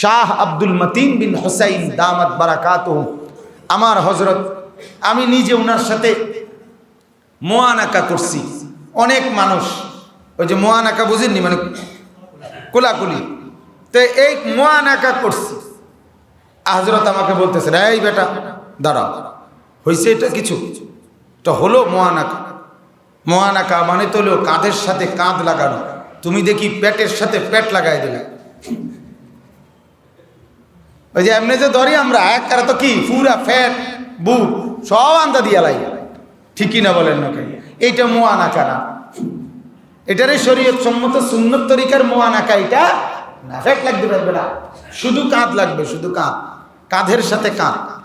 শাহ আব্দুল মতিন বিন হোসাইন দামাত বারাকাত আমার হজরত আমি নিজে ওনার সাথে মোয়ানাকা করছি। অনেক মানুষ, ওই যে মোয়ানাকা বুঝেননি মানে কোলাকুলি? তো এই মোয়ানাকা করছি। হজরত আমাকে বলতেছে এই বেটা দাঁড়াও হয়েছে এটা কিছু? তো হলো মোয়ানাকা। মোয়ানাকা মানে তো হলো কাঁধের সাথে কাঁধ লাগানো। তুমি দেখি পেটের সাথে পেট লাগাই দিলে। ওই যে এমনি যে ধরি আমরা, এক কারা তো কি? পুরা ফ্যাট বুক সব আন্দা দিয়া লাই। ঠিকই না বলেন না কেন? এইটা মোয়ানাকা না এটারে শরীয়ত সম্মত সুন্নত তরিকার মোয়ানাকা এটা না, ফ্যাট লাগতে পারবে না। শুধু কাঁধ লাগবে, শুধু কাঁধ। কাঁধের সাথে কাঁধ।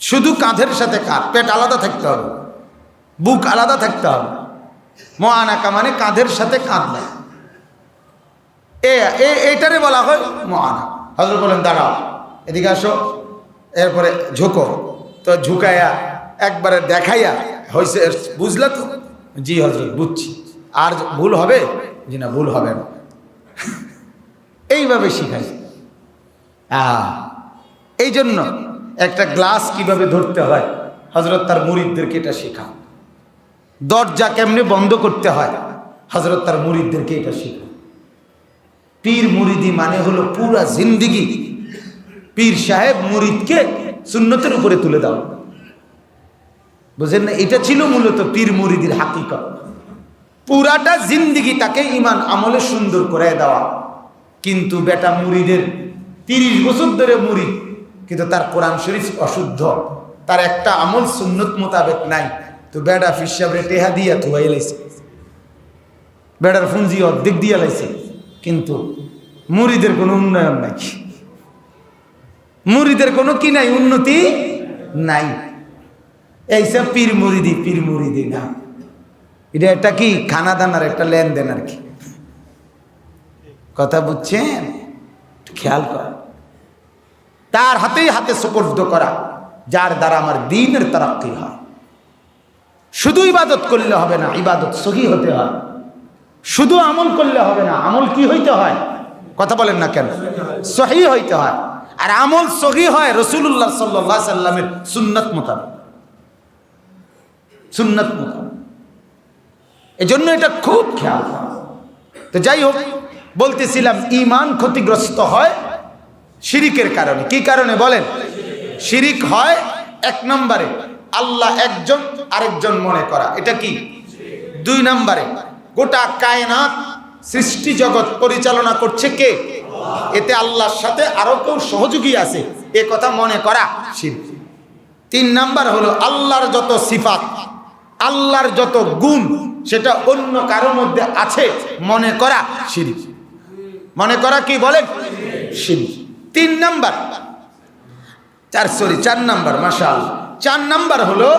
শুধু কাঁধের সাথে কাঁধ। পেট আলাদা থাকতে হবে। বুক আলাদা থাকতে হবে। মহানাকা মানে কাঁধের সাথে কাঁধ লাগে এ, এ- এইটারে বলা হয় মহানা হজরত বলেন, দাঁড়াও, এদিকে আসো। এরপরে ঝুঁকো। তো ঝুঁকাইয়া একবারে দেখাইয়া হয়েছে বুঝলে তো? জি হজরত বুঝছি। আর ভুল হবে? জি না, ভুল হবে না। এইভাবে শিখাই। এই জন্য একটা গ্লাস কীভাবে ধরতে হয় হজরত তার মুরিদদেরকে এটা শেখা দরজা কেমনে বন্ধ করতে হয় হজরত তার মুরিদদেরকে এটা শেখা পীর মুরিদি মানে হলো পুরা জিন্দিগি। পীর সাহেব মুরিদকে সুন্নতের উপরে তুলে দাও। বুঝেন না? এটা ছিল মূলত পীর মুরিদির হাকিকত। পুরাটা জিন্দিগি তাকে ইমান আমলে সুন্দর করে দেওয়া। কিন্তু বেটা মুরিদের তিরিশ বছর ধরে মুরিদ, কিন্তু তার কোরআন শরীফ অশুদ্ধ। তার একটা আমল সুন্নত মোতাবেক নাই। তো বেটা ফিসাবরে টেহা দিয়া থুয়াই লাইছে। বেড়ার ফুঞ্জি অর্ধেক দিয়া লাইছে। কিন্তু মুড়িদের কোনো উন্নয়ন নাই। মুড়িদের কোনো কি নাই? উন্নতি নাই। এইসব পীর মুড়িদি পীর মুড়িদি না। এটা একটা কি? খানা দানার একটা লেনদেন আর কি। কথা বুঝছেন? খেয়াল কর। তার হাতেই হাতে সুপর্দ করা, যার দ্বারা আমার দিনের তারাক্কি হয়। শুধু ইবাদত করলে হবে না, ইবাদত সহি হতে হয়। শুধু আমল করলে হবে না, আমল কি হইতে হয়? কথা বলেন না কেন? সহি হইতে হয়। আর আমল সহি হয় রসুল্লাহ সাল্লাহ সাল্লামের সুন্নত মোতাবেক। সুন্নত মোতাবেক। এজন্য এটা খুব খেয়াল তো যাই হোক, বলতেছিলাম ইমান ক্ষতিগ্রস্ত হয় শিরিকের কারণে। কি কারণে বলেন? শিরিক হয় এক নম্বরে আল্লাহ একজন আরেকজন মনে করা। এটা কি? দুই নম্বরে গোটা কায়নাত সৃষ্টি জগৎ পরিচালনা করছে কে? এতে আল্লাহর সাথে আরও কেউ সহযোগী আছে। এ কথা মনে করা শিরক তিন নাম্বার হলো আল্লাহর যত সিফাত, আল্লাহর যত গুণ, সেটা অন্য কারোর মধ্যে আছে মনে করা শিরিক মনে করা কি বলেন শিরিক তিন নাম্বার, চার, সরি, চার নাম্বার, মাশাল। চার নাম্বার হলো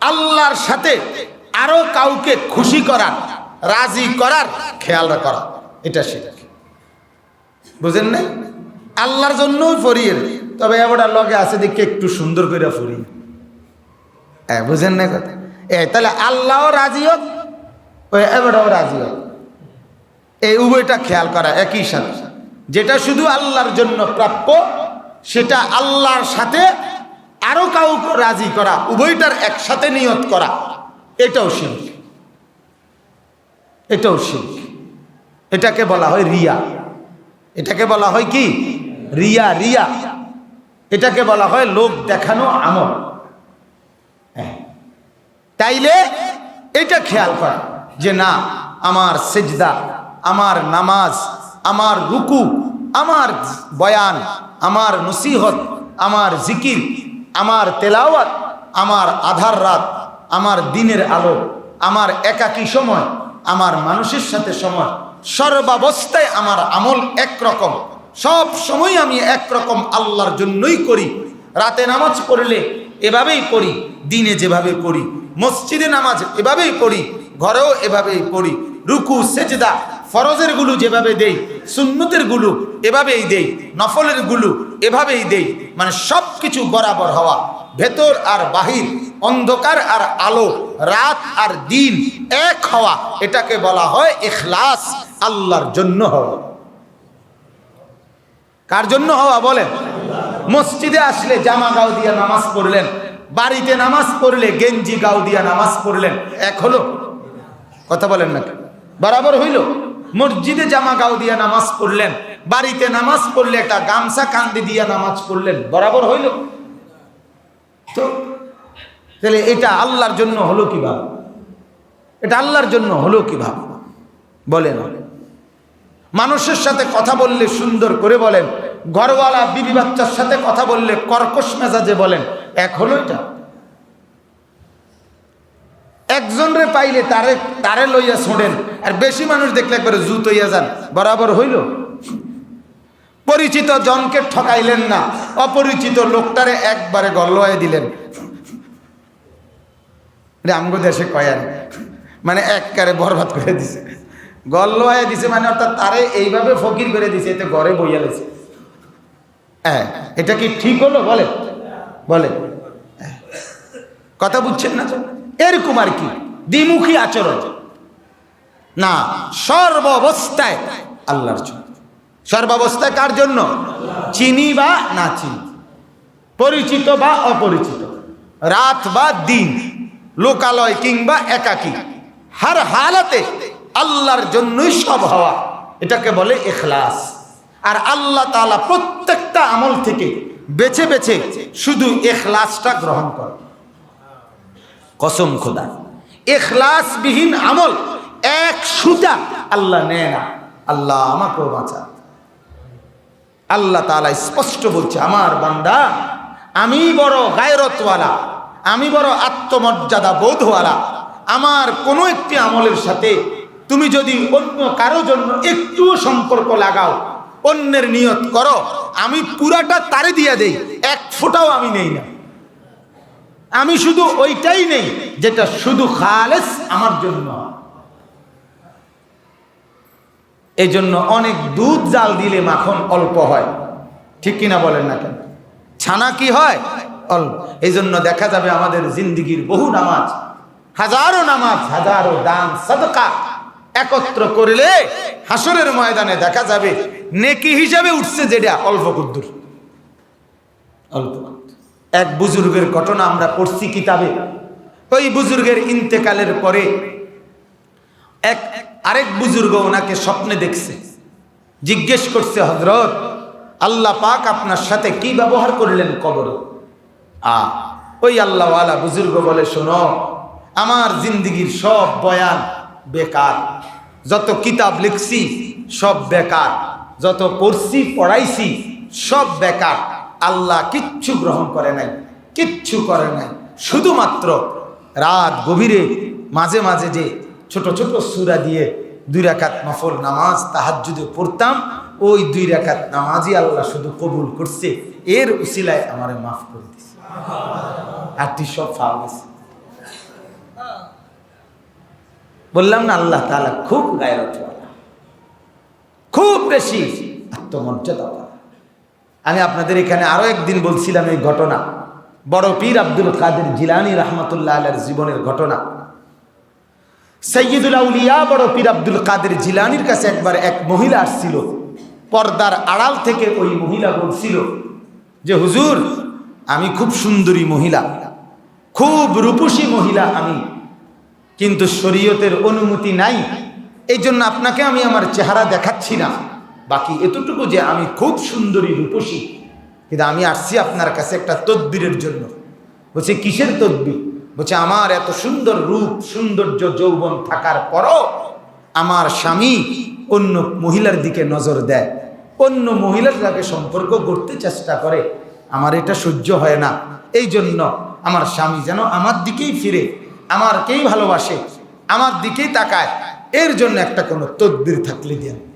আল্লাহর সাথে আরও কাউকে খুশি করার রাজি করার খেয়াল করা এটা শিরিক বুঝেন নাই? আল্লাহর জন্যই ফরিয়ে তবে এবার লগে আছে দেখে একটু সুন্দর করে ফরি। হ্যাঁ বুঝেন না কথা? এ, তাহলে আল্লাহও রাজি হোক, ওই এবারও রাজি হোক। এই উভয়টা খেয়াল করা একই সাথে। যেটা শুধু আল্লাহর জন্য প্রাপ্য, সেটা আল্লাহর সাথে আরও কাউকে রাজি করা, উভয়টার একসাথে নিয়ত করা, এটাও শিল্প এটাও শিল্প এটাকে বলা হয় রিয়া। এটাকে বলা হয় কি? রিয়া রিয়া। এটাকে বলা হয় লোক দেখানো আমল। হ্যাঁ। তাইলে এটা খেয়াল করা যে না, আমার সেজদা, আমার নামাজ, আমার রুকু, আমার বয়ান, আমার নসিহত, আমার জিকির, আমার তেলাওয়াত, আমার আধার রাত, আমার দিনের আলো, আমার একাকী সময় আমার মানুষের সাথে সময়। সর্বাবস্থায় আমার আমল একরকম। সব সময় আমি একরকম আল্লাহর জন্যই করি। রাতে নামাজ পড়লে এভাবেই পড়ি, দিনে যেভাবে পড়ি। মসজিদে নামাজ এভাবেই পড়ি, ঘরেও এভাবেই পড়ি। রুকু, সেজদা ফরজেরগুলো যেভাবে দেই, সুন্নতেরগুলো এভাবেই দেই, নফলেরগুলো এভাবেই দেই মানে সব কিছু বরাবর হওয়া, ভেতর আর বাহির, অন্ধকার আর আলো, রাত আর দিন এক হওয়া, এটাকে বলা হয় এখলাস আল্লাহর জন্য হওয়া। কার জন্য হওয়া বলেন? মসজিদে আসলে জামা গাও দিয়া নামাজ পড়লেন, বাড়িতে নামাজ পড়লে গেঞ্জি গাও দিয়া নামাজ পড়লেন, এক হলো? কথা বলেন না বরাবর হইল? মসজিদে জামা গাও দিয়া নামাজ পড়লেন, বাড়িতে নামাজ পড়লে একটা গামছা কান্দি দিয়া নামাজ পড়লেন, বরাবর হইল। তো, তাহলে এটা আল্লাহর জন্য হলো কীভাবে এটা আল্লাহর জন্য হলো কীভাবে বলেন। মানুষের সাথে কথা বললে সুন্দর করে বলেন, ঘরওয়ালা বিবি বাচ্চার সাথে কথা বললে কর্কশ মেজাজে বলেন, এক হলো এটা। একজন রে পাইলে তারে তারে লইয়া ছোড়েন আর বেশি মানুষ দেখলে একবারে জুত হইয়া যান। বরাবর হইল? পরিচিত জনকে ঠকাইলেন না। অপরিচিত লোকটারে একবারে গল্লয়ে দিলেন। আমগো দেশে কয়ান মানে এককারে বরবাদ করে দিছে। গল্লয়ে দিছে মানে অর্থাৎ তারে এইভাবে ফকির করে দিছে, এতে ঘরে বইয়া লেছে। হ্যাঁ এটা কি ঠিক হলো? বলে বলে কথা বুঝছেন না? এরকম আর কি, দ্বিমুখী আচরণ। না, সর্বাবস্থায় আল্লাহর জন্য। সর্বাবস্থায় কার জন্য? চিনি বা না চিনি। পরিচিত বা অপরিচিত। রাত বা দিন, লোকালয় কিংবা একাকী। হার হালাতে আল্লাহর জন্যই সব হওয়া। এটাকে বলে এখলাস আর আল্লাহ তাআলা প্রত্যেকটা আমল থেকে বেছে বেছে শুধু এখলাসটা গ্রহণ করে কসম খোদা। এখলাসবিহীন আমল, এক সুতা আল্লাহ নেয় না। আল্লাহ আমাকেও বাঁচা আল্লাহ তাআলা স্পষ্ট বলছে, আমার বান্দা, আমি বড় গায়রতওয়ালা, আমি বড় আত্মমর্যাদা বোধওয়ালা। আমার কোনো একটি আমলের সাথে তুমি যদি অন্য কারও জন্য একটুও সম্পর্ক লাগাও, অন্যের নিয়ত করো, আমি পুরাটা তারে দিয়া দেই, এক ফোঁটাও আমি নেই না। আমি শুধু ওইটাই নেই, যেটা শুধু খালেস আমার জন্য। এই জন্য অনেক দুধ জাল দিলে মাখন অল্প হয়। ঠিক কিনা বলেন না কেন? ছানা কি হয়? অল্প। এই জন্য দেখা যাবে আমাদের জিন্দিগির বহু নামাজ, হাজারো নামাজ, হাজারো দান, সদকা একত্র করলে হাসরের ময়দানে দেখা যাবে নেকি হিসাবে উঠছে যেটা অল্প কুদ্দুর। অল্প। এক বুজুর্গের ঘটনা আমরা পড়ছি কিতাবে। ওই বুজুর্গের ইন্তেকালের পরে এক আরেক বুজুর্গ ওনাকে স্বপ্নে দেখছে। জিজ্ঞেস করছে হজরত আল্লাহ পাক আপনার সাথে কি ব্যবহার করলেন কবর? আ, ওই আল্লাহওয়ালা বুজুর্গ বলে, শোনো, আমার জিন্দিগির সব বয়ান বেকার। যত কিতাব লিখছি সব বেকার। যত পড়ছি, পড়াইছি সব বেকার। আল্লাহ কিচ্ছু গ্রহণ করে নাই, কিচ্ছু করে নাই। শুধুমাত্র রাত গভীরে মাঝে মাঝে যে ছোট ছোট সুরা দিয়ে দুই রাকাত নফল নামাজ তাহাজ্জুদে পড়তাম, ওই দুই রাকাত নামাজই আল্লাহ শুধু কবুল করছে, এর উসিলায় আমারে মাফ করে দিছে। আরটি সব ফাল গেছে বললাম না, আল্লাহ তাআলা খুব গায়রতওয়ালা, খুব বেশি আত্মমর্যাদা আমি আপনাদের এখানে আরও একদিন বলছিলাম এই ঘটনা। বড় পীর আব্দুল কাদের জিলানি রহমতুল্লাহ আলের জীবনের ঘটনা। সৈয়দুল আউলিয়া বড় পীর আব্দুল কাদের জিলানির কাছে একবার এক মহিলা আসছিল। পর্দার আড়াল থেকে ওই মহিলা বলছিল যে, হুজুর, আমি খুব সুন্দরী মহিলা, খুব রূপসী মহিলা আমি, কিন্তু শরীয়তের অনুমতি নাই এই জন্য আপনাকে আমি আমার চেহারা দেখাচ্ছি না। বাকি এতটুকু যে আমি খুব সুন্দরী রূপসী। কিন্তু আমি আসছি আপনার কাছে একটা তদ্বিরের জন্য। বলছে, কিসের তদ্বির? বলছে, আমার এত সুন্দর রূপ, সৌন্দর্য, যৌবন থাকার পরও আমার স্বামী অন্য মহিলার দিকে নজর দেয়। অন্য মহিলার সাথে সম্পর্ক করতে চেষ্টা করে। আমার এটা সহ্য হয় না। এই জন্য আমার স্বামী যেন আমার দিকেই ফিরে, আমারকেই ভালোবাসে, আমার দিকেই তাকায়। এর জন্য একটা কোনো তদ্বির থাকলে দেন।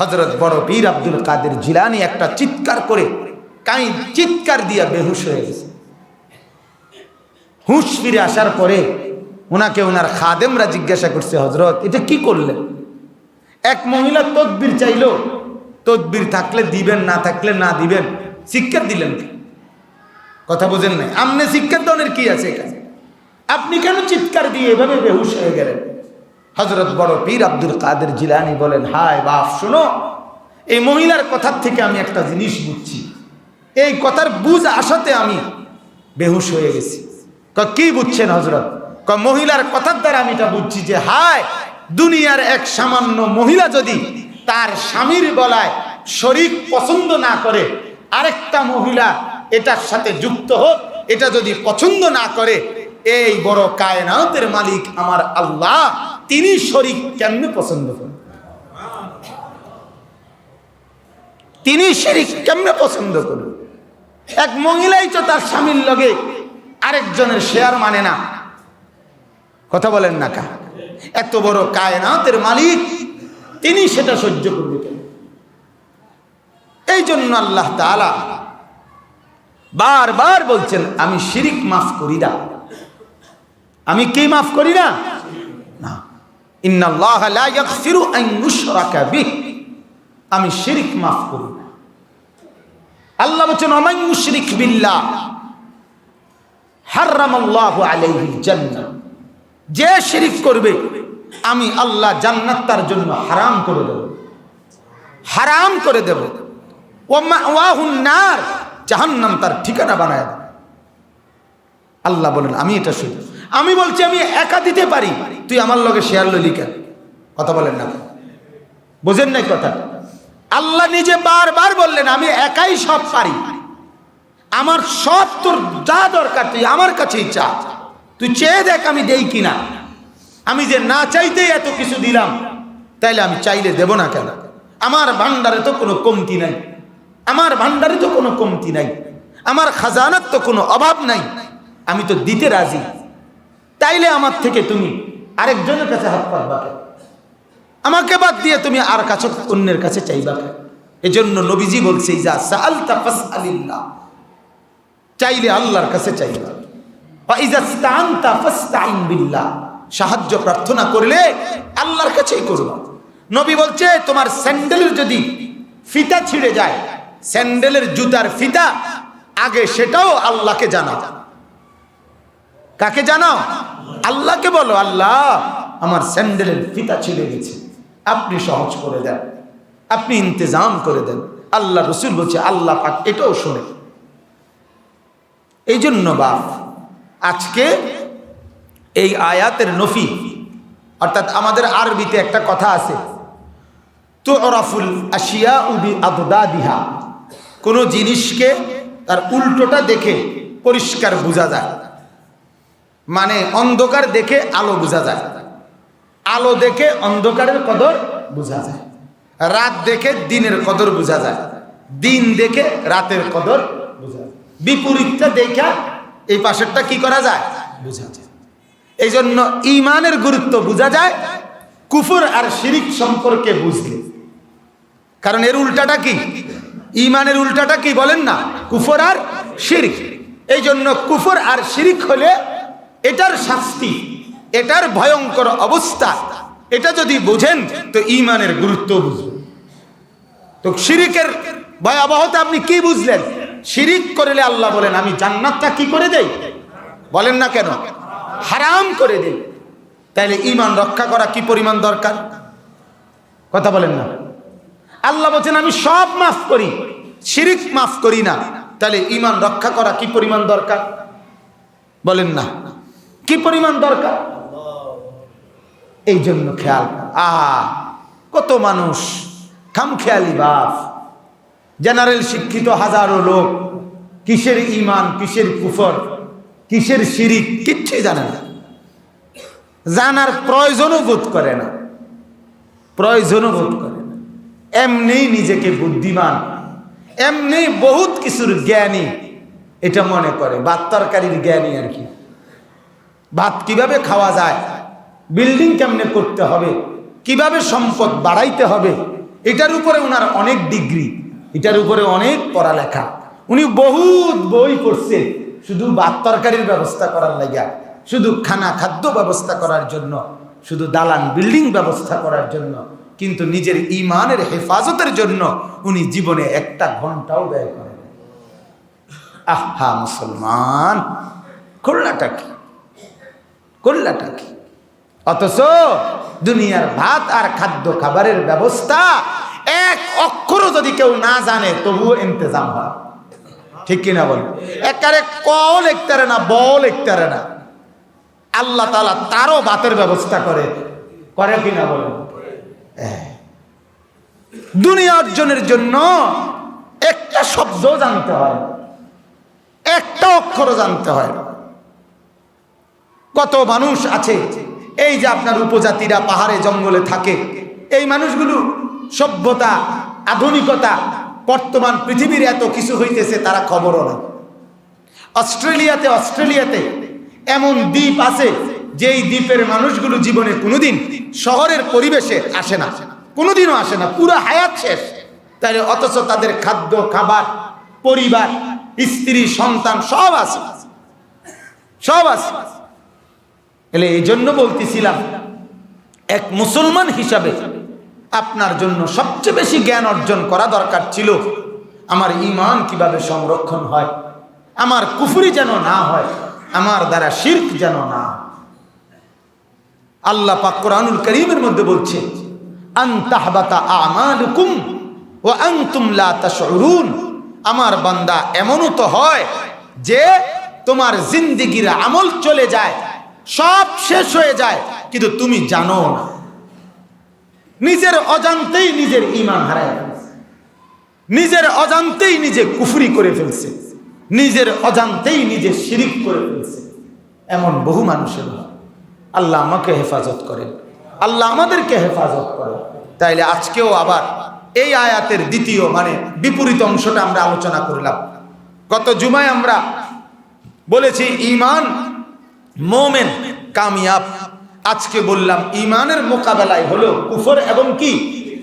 হজরত বড় পীর আব্দুল কাদের জিলানি একটা চিৎকার করে কাই চিৎকার দিয়া বেহুশ হয়ে গেছে। হুঁশ ফিরে আসার পরে ওনাকে ওনার খাদেমরা জিজ্ঞাসা করছে হজরত এটা কি করলেন এক মহিলা তদবির চাইল। তদবির থাকলে দিবেন, না থাকলে না দিবেন, শিক্ষা দিলেন কথা বোঝেন নাই? আমনে শিক্ষা দনের কি আছে এখানে? আপনি কেন চিৎকার দিয়ে এভাবে বেহুশ হয়ে গেলেন? হজরত বড় পীর আব্দুল কাদের জিলানি বলেন হায় বাপ শোনো এই মহিলার কথার থেকে আমি একটা জিনিস বুঝছি। এই কথার বুঝ আসাতে আমি বেহুশ হয়ে গেছি। কয়, কি বুঝছেন হজরত কয়, মহিলার কথার দ্বারা আমি এটা বুঝছি যে হায় দুনিয়ার এক সামান্য মহিলা যদি তার স্বামীর বলায় শরীর পছন্দ না করে আরেকটা মহিলা এটার সাথে যুক্ত হোক এটা যদি পছন্দ না করে এই বড় কায়নাতের মালিক আমার আল্লাহ। তিনি শরিক কেমনে পছন্দ করেন? তিনি শিরিক কেমনে পছন্দ করবেন এক মহিলাই তো তার স্বামীর লগে আরেকজনের শেয়ার মানে না। কথা বলেন না কা। এত বড় কায়নাতের মালিক, তিনি সেটা সহ্য করবে এই জন্য আল্লাহ তাআলা বারবার বলছেন, আমি শিরিক মাফ করি না। আমি কি মাফ করি না? আমি শিরিক মাফ করি আল্লাহ বলছেন অমাই মুশরিক বিল্লাহ, হারামাল্লাহু আলাইহিল জান্নাহ। যে শিরিক করবে, আমি আল্লাহ জান্নাত তার জন্য হারাম করে দেব। হারাম করে দেব। জাহান্নাম তার ঠিকানা বানায় দেব। আল্লাহ বলেন, আমি এটা শুনি আমি বলছি, আমি একা দিতে পারি। তুই আমার লগে শেয়ার ললি কেন? কথা বলেন না। বোঝেন নাই কথা? আল্লাহ নিজে বারবার বললেন, আমি একাই সব পারি। আমার সব তোর যা দরকার, তুই আমার কাছেই চা। তুই চেয়ে দেখ আমি দেই কিনা। আমি যে না চাইতেই এত কিছু দিলাম, তাইলে আমি চাইলে দেব না কেন? আমার ভান্ডারে তো কোনো কমতি নাই। আমার ভান্ডারে তো কোনো কমতি নাই। আমার খাজানার তো কোনো অভাব নাই। আমি তো দিতে রাজি। তাইলে আমার থেকে তুমি আরেকজনের কাছে হাত পাতবা আমাকে বাদ দিয়ে তুমি আর কাছে অন্যের কাছে চাইবা কেন? এই জন্য নবীজি বলছে চাইলে আল্লাহর কাছে চাইবা। সাহায্য, প্রার্থনা করলে আল্লাহর কাছেই করবা। নবী বলছে, তোমার স্যান্ডেলের যদি ফিতা ছিঁড়ে যায়, স্যান্ডেলের জুতার ফিতা, আগে সেটাও আল্লাহকে জানাও। কাকে জানাও? আল্লাহকে বলো, আল্লাহ, আমার স্যান্ডেলের ফিতা ছিঁড়ে গেছে। আপনি সহজ করে দেন। আপনি ইন্তজাম করে দেন। আল্লাহ রসুল বলছে, আল্লাহ পাক এটাও শোনে। এই জন্য বাপ, আজকে এই আয়াতের নফি, অর্থাৎ আমাদের আরবিতে একটা কথা আছে তো অরাফুল আশিয়া উবি আবদা দিহা কোনো জিনিসকে তার উল্টোটা দেখে পরিষ্কার বোঝা যায়। মানে অন্ধকার দেখে আলো বোঝা যায়। আলো দেখে অন্ধকারের কদর বোঝা যায়। রাত দেখে দিনের কদর বোঝা যায়। দিন দেখে রাতের কদর বোঝা যায়। বিপরীতটা দেখা এই পাশেরটা কি করা যায়? বোঝা যায়। এই জন্য ইমানের গুরুত্ব বোঝা যায়, কুফুর আর শিরিক সম্পর্কে বুঝলে। কারণ এর উল্টাটা কি? ইমানের উল্টাটা কি বলেন না? কুফর আর শিরিক। এই জন্য কুফর আর শিরিক হলে এটার শাস্তি, এটার ভয়ঙ্কর অবস্থা, এটা যদি বোঝেন, তো ইমানের গুরুত্ব বুঝবেন তো শিরিকের ভয়াবহতা আপনি কি বুঝলেন? শিরিক করলে আল্লাহ বলেন, আমি জান্নাতটা কি করে দেই? বলেন না কেন? হারাম করে দেই। তাইলে ইমান রক্ষা করা কি পরিমাণ দরকার? কথা বলেন না। আল্লাহ বলছেন, আমি সব মাফ করি, শিরিক মাফ করি না। তাহলে ইমান রক্ষা করা কি পরিমাণ দরকার? বলেন না। কি পরিমাণ দরকার? এই জন্য খেয়াল আহা, কত মানুষ খামখেয়ালি বাপ। জেনারেল শিক্ষিত হাজারো লোক, কিসের ইমান কিসের কুফর, কিসের শিরিক, কিচ্ছুই জানে না। জানার প্রয়োজনও বোধ করে না। প্রয়োজনও বোধ করে না। এমনি নিজেকে বুদ্ধিমান এমনি বহুত কিছুর জ্ঞানী, এটা মনে করে। ভাত তরকারির জ্ঞানী আর কি। ভাত কীভাবে খাওয়া যায়? বিল্ডিং কেমনে করতে হবে? কীভাবে সম্পদ বাড়াইতে হবে? এটার উপরে ওনার অনেক ডিগ্রি, এটার উপরে অনেক পড়ালেখা। উনি বহুত বই পড়ছে, শুধু ভাত তরকারির ব্যবস্থা করার লাগিয়া, শুধু খানা খাদ্য ব্যবস্থা করার জন্য, শুধু দালান বিল্ডিং ব্যবস্থা করার জন্য, কিন্তু নিজের ইমানের হেফাজতের জন্য উনি জীবনে একটা ঘন্টাও ব্যয় করেন। আহা, মুসলমান, খুলনাটা কি? করলাটা কি? অথচ দুনিয়ার ভাত আর খাদ্য খাবারের ব্যবস্থা এক অক্ষরও যদি কেউ না জানে, তবুও ইন্তজাম হয়। ঠিক কিনা বল? একারে ক লিখতারে না ব লিখতারে না। আল্লাহ তালা তারও ভাতের ব্যবস্থা করে। করে কিনা বলেন হ্যাঁ। দুনিয়া অর্জনের জন্য একটা শব্দ জানতে হয়। একটা অক্ষর জানতে হয়। কত মানুষ আছে? এই যে আপনার উপজাতিরা পাহাড়ে, জঙ্গলে থাকে। এই মানুষগুলো সভ্যতা, আধুনিকতা, বর্তমান পৃথিবীর এত কিছু হইতেছে, তারা খবরও না অস্ট্রেলিয়াতে অস্ট্রেলিয়াতে এমন দ্বীপ আছে, যেই দ্বীপের মানুষগুলো জীবনে কোনোদিন শহরের পরিবেশে আসে না। কোনোদিনও আসে না, পুরো হায়াত শেষ। তাহলে অথচ তাদের খাদ্য, খাবার, পরিবার, স্ত্রী, সন্তান সব আছে। সব আছে। এলে এই জন্য বলতেছিলাম, এক মুসলমান হিসাবে আপনার জন্য সবচেয়ে বেশি জ্ঞান অর্জন করা দরকার ছিল, আমার ইমান কীভাবে সংরক্ষণ হয়, আমার কুফুরি যেন না হয়, আমার দ্বারা শির্ক যেন না। আল্লাহ পাক কোরআনুল করিমের মধ্যে বলছে আমার বান্দা এমনও তো হয় যে তোমার জিন্দিগির আমল চলে যায় সব শেষ হয়ে যায়। কিন্তু তুমি জানো না। নিজের অজান্তেই নিজের ইমান হারায় নিজের অজান্তেই নিজে কুফরি করে ফেলছে। নিজের অজান্তেই নিজে শিরিক করে ফেলছে। এমন বহু মানুষের। আল্লাহ আমাকে হেফাজত করেন। আল্লাহ আমাদেরকে হেফাজত করেন। তাইলে আজকেও আবার এই আয়াতের দ্বিতীয় মানে বিপরীত অংশটা আমরা আলোচনা করলাম। গত জুমায় আমরা বলেছি ইমান মোমেন, কামিয়াব। আজকে বললাম ইমানের মোকাবেলায় হলো কুফর এবং কি?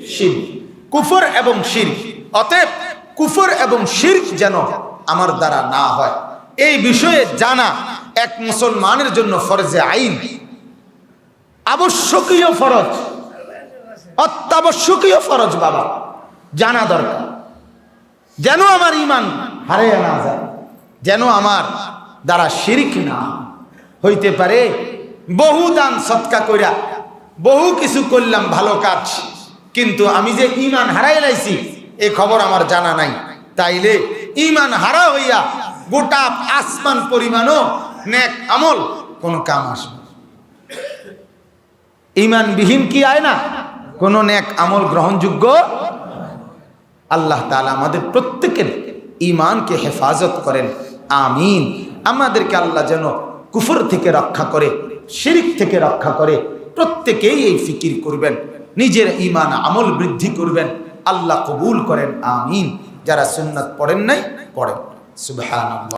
শির কুফর এবং শির অতএব কুফর এবং শির যেন আমার দ্বারা না হয়। এই বিষয়ে জানা এক মুসলমানের জন্য ফরজে আইন। আবশ্যকীয় ফরজ। অত্যাবশ্যকীয় ফরজ, বাবা। জানা দরকার। যেন আমার ইমান হারিয়ে না যায়। যেন আমার দ্বারা শিরিক না হইতে পারে। বহু দান সৎকা কইরা বহু কিছু করলাম ভালো কাজ। কিন্তু আমি যে ইমান হারাই লাইছি, এ খবর আমার জানা নাই। তাইলে ইমান হারা হইয়া গোটা আসমান পরিমাণও নেক আমল কোনো কাম আসবে। ইমানবিহীন কি আয় না? কোনো নেক আমল গ্রহণযোগ্য? আল্লাহ তাআলা আমাদের প্রত্যেকের ইমানকে হেফাজত করেন। আমিন। আমাদেরকে আল্লাহ যেন কুফর থেকে রক্ষা করে, শিরিক থেকে রক্ষা করে, প্রত্যেকেই এই ফিকির করবেন। নিজের ইমান আমল বৃদ্ধি করবেন। আল্লাহ কবুল করেন, আমিন। যারা সুন্নাত পড়েন নাই, পড়েন। সুবহানাল্লাহ।